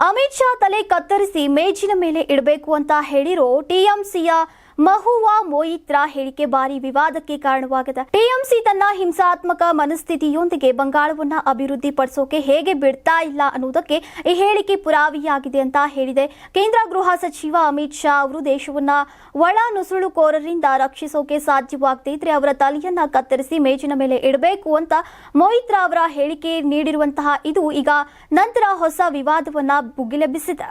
ಅಮಿತ್ ಶಾ ತಲೆ ಕತ್ತರಿಸಿ ಮೇಜಿನ ಮೇಲೆ ಇಡಬೇಕು ಅಂತ ಹೇಳಿರೋ ಟಿಎಂಸಿಯ ಮಹುವಾ ಮೊಯಿತ್ರಾ ಹೇಳಿಕೆ ಭಾರಿ ವಿವಾದಕ್ಕೆ ಕಾರಣವಾಗಿದೆ. ಟಿಎಂಸಿ ತನ್ನ ಹಿಂಸಾತ್ಮಕ ಮನಸ್ಥಿತಿಯೊಂದಿಗೆ ಬಂಗಾಳವನ್ನ ಅಭಿವೃದ್ಧಿ ಪಡಿಸೋಕೆ ಹೇಗೆ ಬಿಡ್ತಾ ಇಲ್ಲ ಅನ್ನೋದಕ್ಕೆ ಈ ಹೇಳಿಕೆ ಪುರಾವೆಯಾಗಿದೆ ಅಂತ ಹೇಳಿದೆ. ಕೇಂದ್ರ ಗೃಹ ಸಚಿವ ಅಮಿತ್ ಶಾ ಅವರು ದೇಶವನ್ನ ಒಳ ನುಸುಳುಕೋರರಿಂದ ರಕ್ಷಿಸೋಕೆ ಸಾಧ್ಯವಾಗದೇ ಇದ್ರೆ ಅವರ ತಲೆಯನ್ನ ಕತ್ತರಿಸಿ ಮೇಜಿನ ಮೇಲೆ ಇಡಬೇಕು ಅಂತ ಮೊಯಿತ್ರಾ ಅವರ ಹೇಳಿಕೆ ನೀಡಿರುವಂತಹ ಇದು ಈಗ ನಂತರ ಹೊಸ ವಿವಾದವನ್ನ ಭುಗಿಲೆಬ್ಬಿಸಿದೆ.